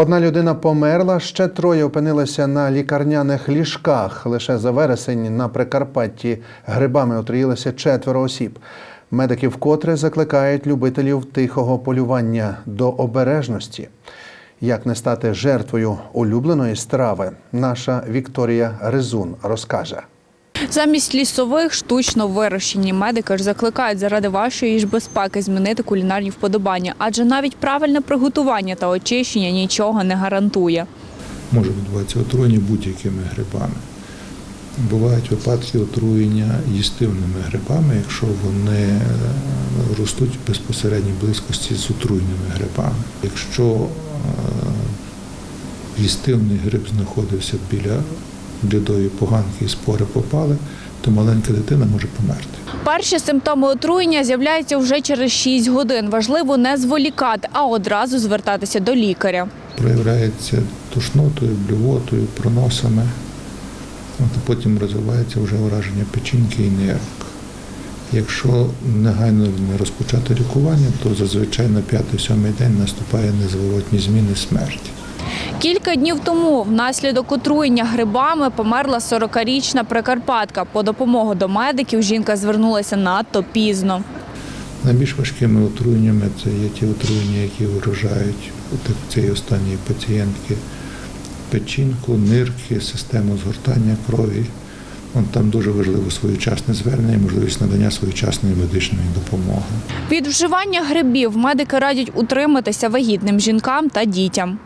Одна людина померла, ще троє опинилися на лікарняних ліжках. Лише за вересень на Прикарпатті грибами отруїлися четверо осіб. Медики вкотре закликають любителів тихого полювання до обережності. Як не стати жертвою улюбленої страви, наша Вікторія Резун розкаже. Замість лісових штучно вирощені медики ж закликають заради вашої ж безпеки змінити кулінарні вподобання, адже навіть правильне приготування та очищення нічого не гарантує. може відбуватися отруєння будь-якими грибами. Бувають випадки отруєння їстивними грибами, якщо вони е, ростуть в безпосередній близькості з отруєними грибами. Якщо е, їстивний гриб знаходився біля блідої поганки і спори попали, то маленька дитина може померти. Перші симптоми отруєння з'являються вже через 6 годин. Важливо не зволікати, а одразу звертатися до лікаря. проявляється тошнотою, блювотою, проносами. От, потім розвивається вже ураження печінки і нирок. Якщо негайно не розпочати лікування, то зазвичай на п'ятий-сьомий день наступає незворотні зміни смерті. Кілька днів тому внаслідок отруєння грибами померла 40-річна прикарпатка. По допомогу до медиків жінка звернулася надто пізно. Найбільш важкими отруєннями це є ті отруєння, які вражають цієї останньої пацієнтки печінку, нирки, систему згортання крові. Там дуже важливо своєчасне звернення, і можливість надання своєчасної медичної допомоги. Від вживання грибів медики радять утриматися вагітним жінкам та дітям.